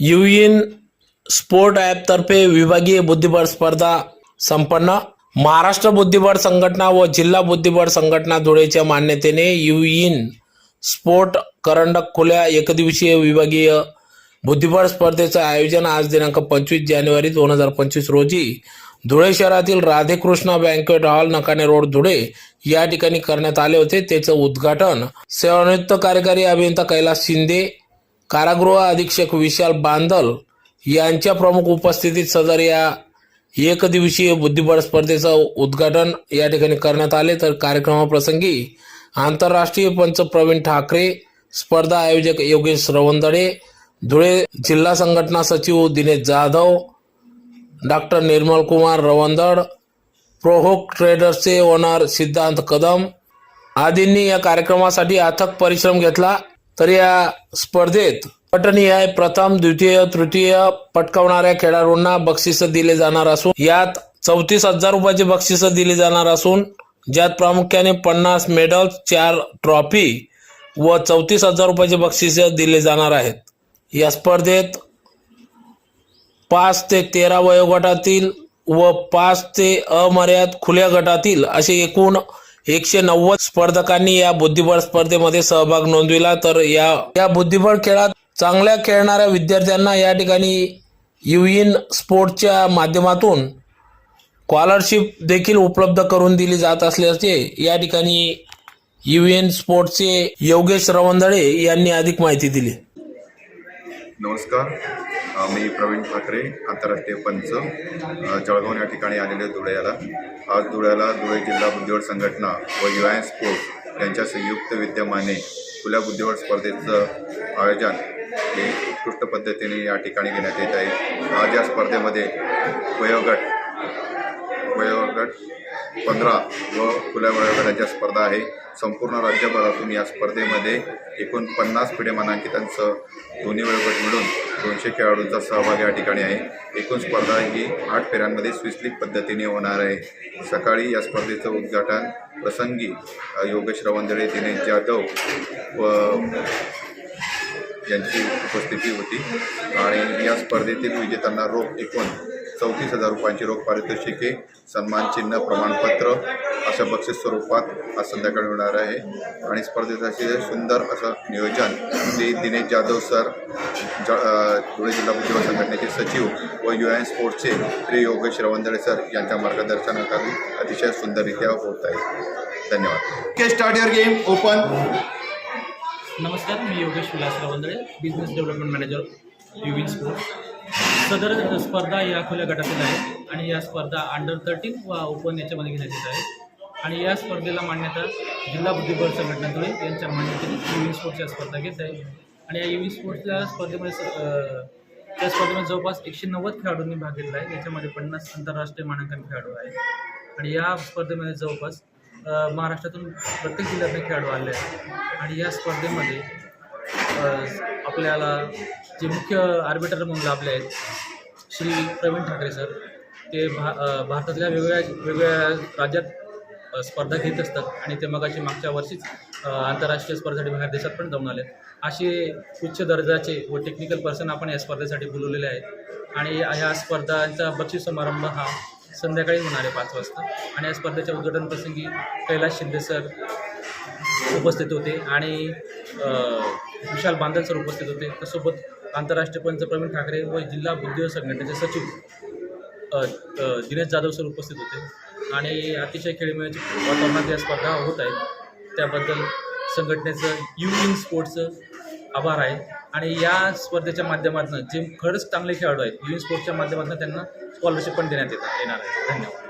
युइन sport ॲपतर्फे विभागीय बुद्धिबळ स्पर्धा संपन्न. महाराष्ट्र बुद्धिबळ संघटना व जिल्हा बुद्धिबळ संघटना धुळेच्या मान्यतेने युइन स्पोर्ट करंडक खुल्या एकदिवसीय विभागीय बुद्धिबळ स्पर्धेचं आयोजन आज दिनांक पंचवीस जानेवारी दोन हजार पंचवीस रोजी धुळे शहरातील Radhekrishna banquet hall Nakane road Dhule या ठिकाणी करण्यात आले होते. त्याचं उद्घाटन सेवानिवृत्त कार्यकारी अभियंता कैलास शिंदे कारागृह अधीक्षक विशाल बांदल यांच्या प्रमुख उपस्थितीत सदर या एक दिवसीय बुद्धिबळ स्पर्धेचं उद्घाटन या ठिकाणी करण्यात आले. तर कार्यक्रमाप्रसंगी आंतरराष्ट्रीय पंच प्रवीण ठाकरे स्पर्धा आयोजक योगेश रवंदडे धुळे जिल्हा संघटना सचिव दिनेश जाधव डॉक्टर निर्मल कुमार रवंदड प्रोहोक ट्रेडर्सचे ओनर सिद्धांत कदम आदींनी या कार्यक्रमासाठी अथक परिश्रम घेतला. तर या स्पर्धेत पटनिहाय प्रथम द्वितीय तृतीय पटकावणाऱ्या खेळाडूंना बक्षिस दिले जाणार असून यात चौतीस हजार रुपयाचे बक्षिस दिले जाणार असून ज्यात प्रामुख्याने पन्नास मेडल्स चार ट्रॉफी व चौतीस हजार रुपयाचे बक्षीस दिले जाणार आहेत. या स्पर्धेत पाच ते तेरा वयोगटातील व पाच ते अमर्याद खुल्या गटातील असे एकूण एकशे नव्वद स्पर्धकांनी या बुद्धिबळ स्पर्धेमध्ये सहभाग नोंदविला. तर या या बुद्धिबळ खेळात चांगल्या खेळणाऱ्या विद्यार्थ्यांना या ठिकाणी युईन स्पोर्टच्या माध्यमातून स्कॉलरशिप देखील उपलब्ध करून दिली जात असल्याचे या ठिकाणी युएन स्पोर्टचे योगेश रवंदळे यांनी अधिक माहिती दिली. नमस्कार. मी प्रवीण ठाकरे आंतरराष्ट्रीय पंच जळगाव या ठिकाणी आलेले धुळ्याला. आज धुळ्याला धुळे जिल्हा बुद्धिबळ संघटना व यु आय स्पोर्ट्स यांच्या संयुक्त विद्यमाने खुल्या बुद्धिबळ स्पर्धेचं आयोजन हे उत्कृष्ट पद्धतीने या ठिकाणी घेण्यात येत आहे. आज या स्पर्धेमध्ये वयोगट वयोगट पंधरा व खुल्या वयोगटाच्या स्पर्धा आहे. संपूर्ण राज्यभरातून या स्पर्धेमध्ये एकूण पन्नास पिढे मानांकितांसह दोन्ही वयोगट मिळून दोनशे खेळाडूंचा सहभाग या ठिकाणी आहे. एकूण स्पर्धा ही आठ फेऱ्यांमध्ये स्विस लीग पद्धतीने होणार आहे. सकाळी या स्पर्धेचं उद्घाटन प्रसंगी योगेश रवंदळे दिनेश जाधव व यांची उपस्थिती होती. आणि या स्पर्धेतील विजेत्यांना रोख एकूण चौतीस हजार रुपयांची रोख पारितोषिके सन्मान चिन्ह प्रमाणपत्र अशा बक्षीस स्वरूपात आज संध्याकाळी होणार आहे. आणि स्पर्धेसाठी सुंदर असं नियोजन श्री दिनेश जाधव सर ज धुळे जिल्हा बुद्धिबळ संघटनेचे सचिव व यू एन स्पोर्ट्सचे श्री योगेश रवंदळे सर यांच्या मार्गदर्शनाखाली अतिशय सुंदररित्या होत आहे. धन्यवाद. K start your game open नमस्कार मी Yogesh Vilasrao Vandale business development manager Yuvin sports सदर स्पर्धा या खुल्या गटातील आहे आणि या स्पर्धा अंडर थर्टीन व ओपन याच्यामध्ये घेण्यात येत आहे. आणि या स्पर्धेला मान्यता जिल्हा बुद्धिबळ संघटना यांच्या मान्यतेने युविन स्पोर्ट्सच्या स्पर्धा घेत आहे. आणि या युविन स्पोर्ट्सच्या स्पर्धेमध्ये त्या स्पर्धेमध्ये जवळपास एकशे नव्वद खेळाडूंनी भाग घेतला आहे. याच्यामध्ये पन्नास आंतरराष्ट्रीय मानांकन खेळाडू आहेत. आणि या स्पर्धेमध्ये जवळपास महाराष्ट्रातून प्रत्येक जिल्ह्यातून खेळाडू आले आहेत. आणि या स्पर्धेमध्ये आपल्याला जे मुख्य आर्बिटर म्हणून लाभले आहेत श्री प्रवीण ठाकरे सर ते भा भारतातल्या वेगवेगळ्या वेगवेगळ्या राज्यात स्पर्धा घेत असतात. आणि ते मगाशी मागच्या वर्षीच आंतरराष्ट्रीय स्पर्धेसाठी बाहेर देशात पण जाऊन आले असे उच्च दर्जाचे व टेक्निकल पर्सन आपण या स्पर्धेसाठी बोलवलेले आहेत. आणि या- ह्या स्पर्धांचा बक्षीस समारंभ हा संध्याकाळी होणार आहे पाच वाजता. आणि या स्पर्धेच्या उद्घाटनप्रसंगी कैलास शिंदे सर उपस्थित होते आणि विशाल बांदल सर उपस्थित होते. त्यासोबत आंतरराष्ट्रीय पंच प्रवीण ठाकरे व जिल्हा बुद्धिबळ संघटनेचे सचिव दिनेश जाधव सर उपस्थित होते. आणि अतिशय खेळीमेळीच्या वातावरणात या स्पर्धा होत आहेत. त्याबद्दल संघटनेचं यू इन स्पोर्ट्सचं आभार आहे. आणि या स्पर्धेच्या माध्यमातून जे खरंच चांगले खेळाडू आहेत यू स्पोर्ट्सच्या माध्यमातून त्यांना स्कॉलरशिप पण देण्यात येतात. येणार आहे. धन्यवाद.